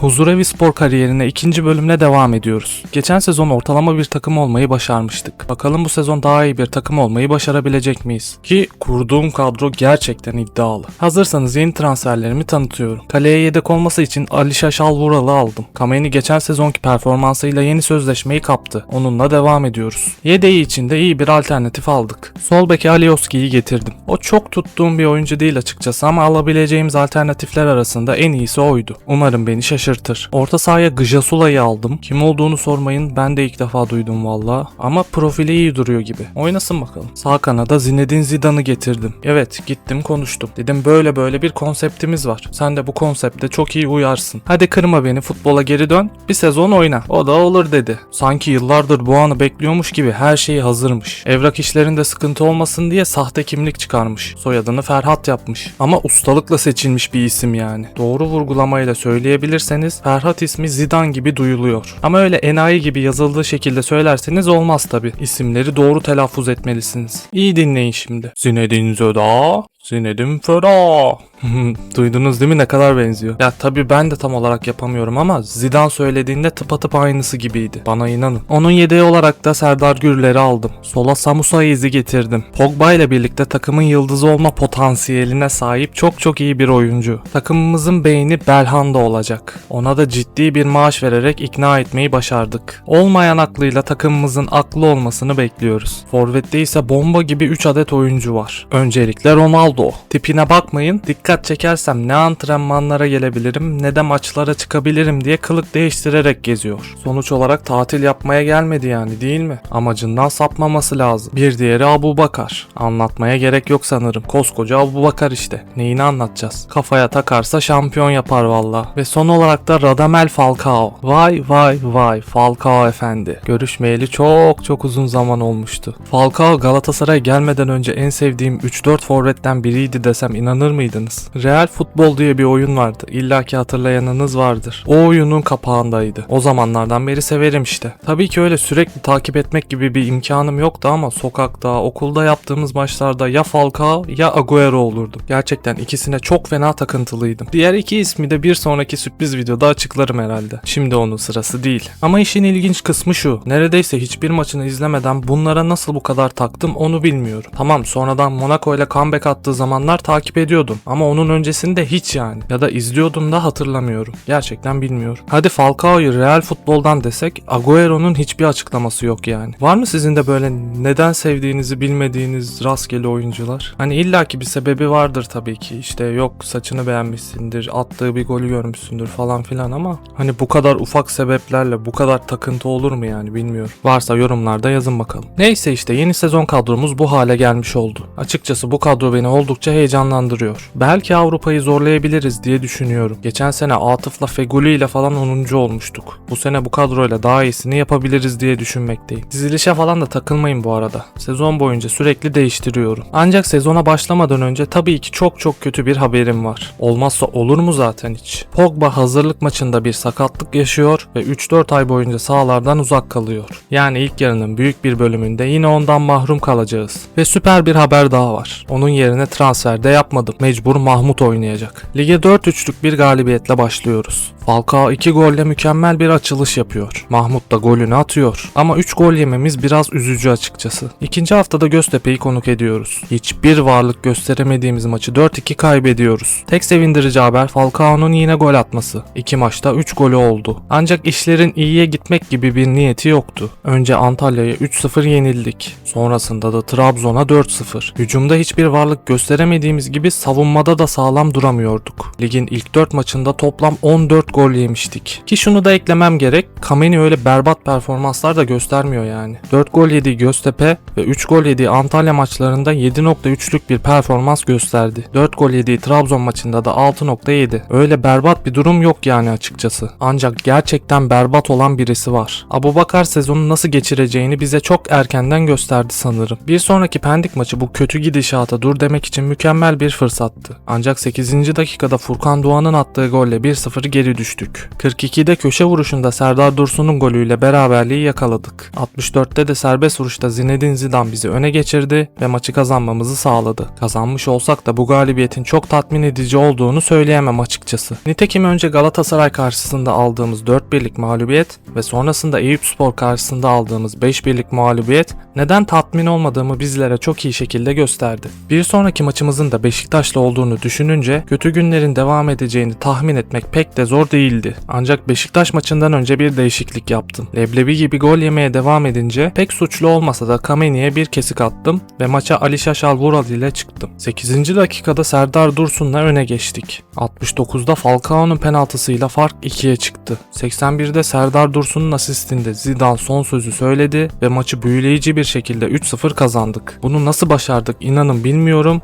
Huzurevi spor kariyerine ikinci bölümle devam ediyoruz. Geçen sezon ortalama bir takım olmayı başarmıştık. Bakalım bu sezon daha iyi bir takım olmayı başarabilecek miyiz? Ki kurduğum kadro gerçekten iddialı. Hazırsanız yeni transferlerimi tanıtıyorum. Kaleye yedek olması için Ali Şaşal Vural'ı aldım. Kameni geçen sezonki performansıyla yeni sözleşmeyi kaptı. Onunla devam ediyoruz. Yedeği için de iyi bir alternatif aldık. Sol beke Alioski'yi getirdim. O çok tuttuğum bir oyuncu değil açıkçası ama alabileceğimiz alternatifler arasında en iyisi oydu. Umarım beni şaşırtır. Orta sahaya Gjasula'yı aldım. Kim olduğunu sormayın ben de ilk defa duydum valla. Ama profili iyi duruyor gibi. Oynasın bakalım. Sağ kanada Zinedine Zidane'ı getirdim. Evet gittim konuştum. Dedim böyle böyle bir konseptimiz var. Sen de bu konsepte çok iyi uyarsın. Hadi kırma beni futbola geri dön. Bir sezon oyna. O da olur dedi. Sanki yıllardır bu anı bekliyormuş gibi her şeyi hazırmış. Evrak işlerinde sıkıntı olmasın diye sahte kimlik çıkarmış. Soyadını Ferhat yapmış. Ama ustalıkla seçilmiş bir isim yani. Doğru vurgulamayla söyleyebilirseniz Ferhat ismi Zidane gibi duyuluyor. Ama öyle enayi gibi yazıldığı şekilde söylerseniz olmaz tabi. İsimleri doğru telaffuz etmelisiniz. İyi dinleyin şimdi. Zinedine Zidane, Zinedine Ferah. Duydunuz değil mi ne kadar benziyor? Ya tabii ben de tam olarak yapamıyorum ama Zidane söylediğinde tıpatıp aynısı gibiydi. Bana inanın. Onun yedeği olarak da Serdar Gürler'i aldım. Sola Samusa izi getirdim. Pogba ile birlikte takımın yıldızı olma potansiyeline sahip çok çok iyi bir oyuncu. Takımımızın beyni Belhanda olacak. Ona da ciddi bir maaş vererek ikna etmeyi başardık. Olmayan aklıyla takımımızın aklı olmasını bekliyoruz. Forvet'te ise bomba gibi 3 adet oyuncu var. Öncelikle Ronaldo. Tipine bakmayın. Dikkat çekersem ne antrenmanlara gelebilirim ne de maçlara çıkabilirim diye kılık değiştirerek geziyor. Sonuç olarak tatil yapmaya gelmedi yani değil mi? Amacından sapmaması lazım. Bir diğeri Abu Bakar. Anlatmaya gerek yok sanırım. Koskoca Abu Bakar işte. Neyini anlatacağız? Kafaya takarsa şampiyon yapar valla. Ve son olarak da Radamel Falcao. Vay vay vay Falcao efendi. Görüşmeyeli çok çok uzun zaman olmuştu. Falcao Galatasaray'a gelmeden önce en sevdiğim 3-4 forvetten biriydi desem inanır mıydınız? Real Futbol diye bir oyun vardı. İlla ki hatırlayanınız vardır. O oyunun kapağındaydı. O zamanlardan beri severim işte. Tabii ki öyle sürekli takip etmek gibi bir imkanım yoktu ama sokakta, okulda yaptığımız maçlarda ya Falcao ya Agüero olurdu. Gerçekten ikisine çok fena takıntılıydım. Diğer iki ismi de bir sonraki sürpriz videoda açıklarım herhalde. Şimdi onun sırası değil. Ama işin ilginç kısmı şu. Neredeyse hiçbir maçını izlemeden bunlara nasıl bu kadar taktım onu bilmiyorum. Tamam sonradan Monaco ile comeback attığı zamanlar takip ediyordum. Ama onun öncesinde hiç yani. Ya da izliyordum da hatırlamıyorum. Gerçekten bilmiyorum. Hadi Falcao'yu real futboldan desek Agüero'nun hiçbir açıklaması yok yani. Var mı sizin de böyle neden sevdiğinizi bilmediğiniz rastgele oyuncular? Hani illaki bir sebebi vardır tabii ki. İşte yok saçını beğenmişsindir, attığı bir golü görmüşsündür falan filan ama hani bu kadar ufak sebeplerle bu kadar takıntı olur mu yani bilmiyorum. Varsa yorumlarda yazın bakalım. Neyse işte yeni sezon kadromuz bu hale gelmiş oldu. Açıkçası bu kadro beni oldukça heyecanlandırıyor. Belki Avrupa'yı zorlayabiliriz diye düşünüyorum. Geçen sene Atıf'la Feguli ile falan 10. olmuştuk. Bu sene bu kadroyla daha iyisini yapabiliriz diye düşünmekteyim. Dizilişe falan da takılmayın bu arada. Sezon boyunca sürekli değiştiriyorum. Ancak sezona başlamadan önce tabii ki çok çok kötü bir haberim var. Olmazsa olur mu zaten hiç? Pogba hazırlık maçında bir sakatlık yaşıyor ve 3-4 ay boyunca sahalardan uzak kalıyor. Yani ilk yarının büyük bir bölümünde yine ondan mahrum kalacağız. Ve süper bir haber daha var. Onun yerine transfer de yapmadım. Mecbur Mahmut oynayacak. Lige 4-3'lük bir galibiyetle başlıyoruz. Falcao 2 golle mükemmel bir açılış yapıyor. Mahmut da golünü atıyor. Ama 3 gol yememiz biraz üzücü açıkçası. İkinci haftada Göztepe'yi konuk ediyoruz. Hiçbir varlık gösteremediğimiz maçı 4-2 kaybediyoruz. Tek sevindirici haber Falcao'nun yine gol atması. İki maçta 3 golü oldu. Ancak işlerin iyiye gitmek gibi bir niyeti yoktu. Önce Antalya'ya 3-0 yenildik. Sonrasında da Trabzon'a 4-0. Hücumda hiçbir varlık gösteremediğimiz gibi savunmada da sağlam duramıyorduk. Ligin ilk 4 maçında toplam 14 gol yemiştik. Ki şunu da eklemem gerek. Kameni öyle berbat performanslar da göstermiyor yani. 4 gol yediği Göztepe ve 3 gol yediği Antalya maçlarında 7.3'lük bir performans gösterdi. 4 gol yediği Trabzon maçında da 6.7. Öyle berbat bir durum yok yani açıkçası. Ancak gerçekten berbat olan birisi var. Abu Bakar sezonu nasıl geçireceğini bize çok erkenden gösterdi sanırım. Bir sonraki Pendik maçı bu kötü gidişata dur demek için mükemmel bir fırsattı. Ancak 8. dakikada Furkan Doğan'ın attığı golle 1-0 geri düştük. 42'de köşe vuruşunda Serdar Dursun'un golüyle beraberliği yakaladık. 64'te de serbest vuruşta Zinedine Zidane bizi öne geçirdi ve maçı kazanmamızı sağladı. Kazanmış olsak da bu galibiyetin çok tatmin edici olduğunu söyleyemem açıkçası. Nitekim önce Galatasaray karşısında aldığımız 4 birlik mağlubiyet ve sonrasında Eyüpspor karşısında aldığımız 5 birlik mağlubiyet neden tatmin olmadığımı bizlere çok iyi şekilde gösterdi. Bir sonraki maçımızın da Beşiktaş'la olduğunu düşününce kötü günlerin devam edeceğini tahmin etmek pek de zor değildi. Ancak Beşiktaş maçından önce bir değişiklik yaptım. Leblebi gibi gol yemeye devam edince pek suçlu olmasa da Kameni'ye bir kesik attım ve maça Ali Şaşal Vural ile çıktım. 8. dakikada Serdar Dursun'la öne geçtik. 69'da Falcao'nun penaltısıyla fark 2'ye çıktı. 81'de Serdar Dursun'un asistinde Zidane son sözü söyledi ve maçı büyüleyici bir şekilde 3-0 kazandık. Bunu nasıl başardık inanın bilmiyorum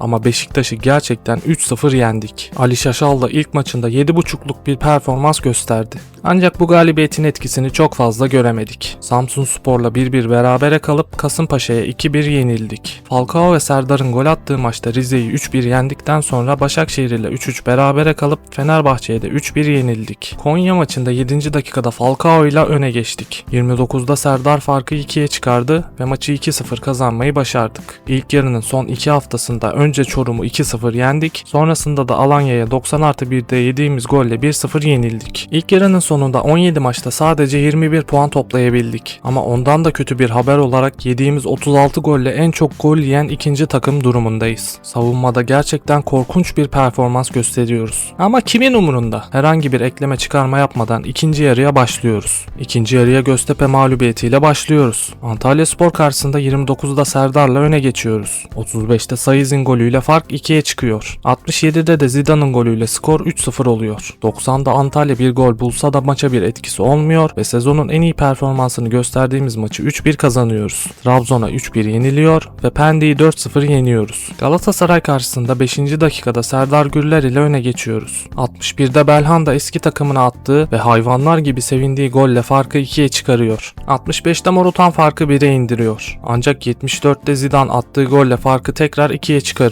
ama Beşiktaş'ı gerçekten 3-0 yendik. Ali Şaşal da ilk maçında 7.5'luk bir performans gösterdi. Ancak bu galibiyetin etkisini çok fazla göremedik. Samsun Spor'la 1-1 berabere kalıp Kasımpaşa'ya 2-1 yenildik. Falcao ve Serdar'ın gol attığı maçta Rize'yi 3-1 yendikten sonra Başakşehir ile 3-3 berabere kalıp Fenerbahçe'ye de 3-1 yenildik. Konya maçında 7. dakikada Falcao ile öne geçtik. 29'da Serdar farkı 2'ye çıkardı ve maçı 2-0 kazanmayı başardık. İlk yarının son 2 haftasında önce Çorum'u 2-0 yendik, sonrasında da Alanya'ya 90 artı 1'de yediğimiz golle 1-0 yenildik. İlk yarının sonunda 17 maçta sadece 21 puan toplayabildik. Ama ondan da kötü bir haber olarak yediğimiz 36 golle en çok gol yiyen ikinci takım durumundayız. Savunmada gerçekten korkunç bir performans gösteriyoruz. Ama kimin umurunda? Herhangi bir ekleme çıkarma yapmadan ikinci yarıya başlıyoruz. İkinci yarıya Göztepe mağlubiyetiyle başlıyoruz. Antalya Spor karşısında 29'da Serdar'la öne geçiyoruz. 35'te Sayız'in golüyle fark 2'ye çıkıyor. 67'de de Zidane'ın golüyle skor 3-0 oluyor. 90'da Antalya bir gol bulsa da maça bir etkisi olmuyor ve sezonun en iyi performansını gösterdiğimiz maçı 3-1 kazanıyoruz. Trabzon'a 3-1 yeniliyor ve Pendik'i 4-0 yeniyoruz. Galatasaray karşısında 5. dakikada Serdar Gürler ile öne geçiyoruz. 61'de Belhanda eski takımına attığı ve hayvanlar gibi sevindiği golle farkı 2'ye çıkarıyor. 65'te Morutan farkı 1'e indiriyor. Ancak 74'te Zidane attığı golle farkı tekrar 2'ye çıkarıyor.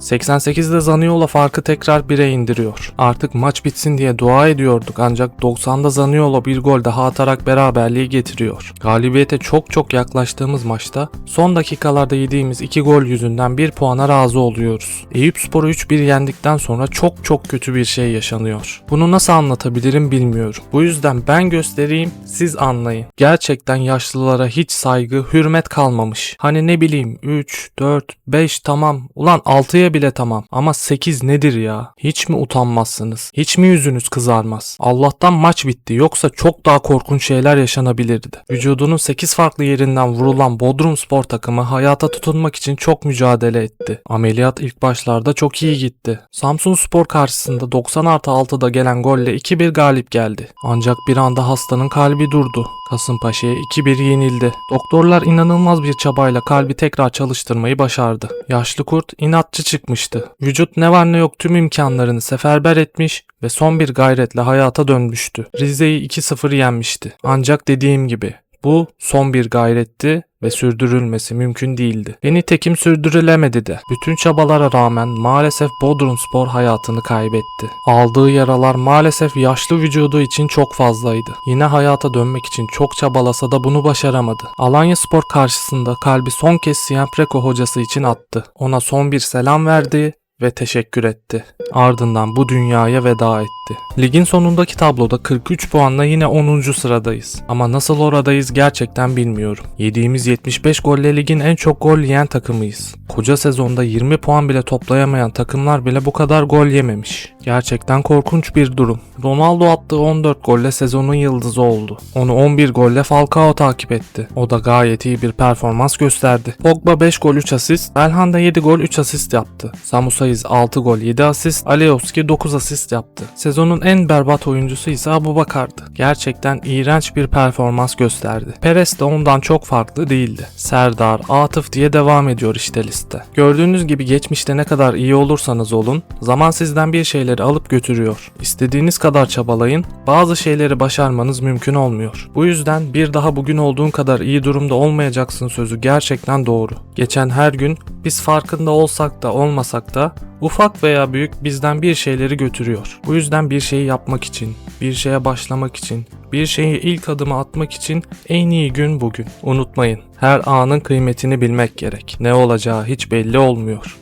88'de Zaniola farkı tekrar 1'e indiriyor. Artık maç bitsin diye dua ediyorduk ancak 90'da Zaniola bir gol daha atarak beraberliği getiriyor. Galibiyete çok çok yaklaştığımız maçta son dakikalarda yediğimiz 2 gol yüzünden 1 puana razı oluyoruz. Eyüpspor'u 3-1 yendikten sonra çok çok kötü bir şey yaşanıyor. Bunu nasıl anlatabilirim bilmiyorum. Bu yüzden ben göstereyim siz anlayın. Gerçekten yaşlılara hiç saygı, hürmet kalmamış. Hani ne bileyim 3, 4, 5 tamam. Ulan 6'ya bile tamam. Ama 8 nedir ya? Hiç mi utanmazsınız? Hiç mi yüzünüz kızarmaz? Allah'tan maç bitti. Yoksa çok daha korkunç şeyler yaşanabilirdi. Vücudunun 8 farklı yerinden vurulan Bodrum spor takımı hayata tutunmak için çok mücadele etti. Ameliyat ilk başlarda çok iyi gitti. Samsun Spor karşısında 90 artı 6'da gelen golle 2-1 galip geldi. Ancak bir anda hastanın kalbi durdu. Kasımpaşa'ya 2-1 yenildi. Doktorlar inanılmaz bir çabayla kalbi tekrar çalıştırmayı başardı. Yaşlı kurt inatçı çıkmıştı. Vücut ne var ne yok tüm imkanlarını seferber etmiş ve son bir gayretle hayata dönmüştü. Rize'yi 2-0 yenmişti. Ancak dediğim gibi bu son bir gayretti ve sürdürülmesi mümkün değildi. Ve nitekim sürdürülemedi de. Bütün çabalara rağmen maalesef Bodrumspor hayatını kaybetti. Aldığı yaralar maalesef yaşlı vücudu için çok fazlaydı. Yine hayata dönmek için çok çabalasa da bunu başaramadı. Alanya Spor karşısında kalbi son kez Siempreko hocası için attı. Ona son bir selam verdi ve teşekkür etti. Ardından bu dünyaya veda etti. Ligin sonundaki tabloda 43 puanla yine 10. sıradayız. Ama nasıl oradayız gerçekten bilmiyorum. Yediğimiz 75 golle ligin en çok gol yiyen takımıyız. Koca sezonda 20 puan bile toplayamayan takımlar bile bu kadar gol yememiş. Gerçekten korkunç bir durum. Ronaldo attığı 14 golle sezonun yıldızı oldu. Onu 11 golle Falcao takip etti. O da gayet iyi bir performans gösterdi. Pogba 5 gol 3 asist, Belhanda 7 gol 3 asist yaptı. Samusa Sayiz 6 gol 7 asist, Alioski 9 asist yaptı. Sezonun en berbat oyuncusu ise Abubakar'dı. Gerçekten iğrenç bir performans gösterdi. Perez de ondan çok farklı değildi. Serdar, Atıf diye devam ediyor işte liste. Gördüğünüz gibi geçmişte ne kadar iyi olursanız olun, zaman sizden bir şeyleri alıp götürüyor. İstediğiniz kadar çabalayın, bazı şeyleri başarmanız mümkün olmuyor. Bu yüzden bir daha bugün olduğun kadar iyi durumda olmayacaksın sözü gerçekten doğru. Geçen her gün biz farkında olsak da olmasak da ufak veya büyük bizden bir şeyleri götürüyor. Bu yüzden bir şeyi yapmak için, bir şeye başlamak için, bir şeyi ilk adımı atmak için en iyi gün bugün. Unutmayın, her anın kıymetini bilmek gerek. Ne olacağı hiç belli olmuyor.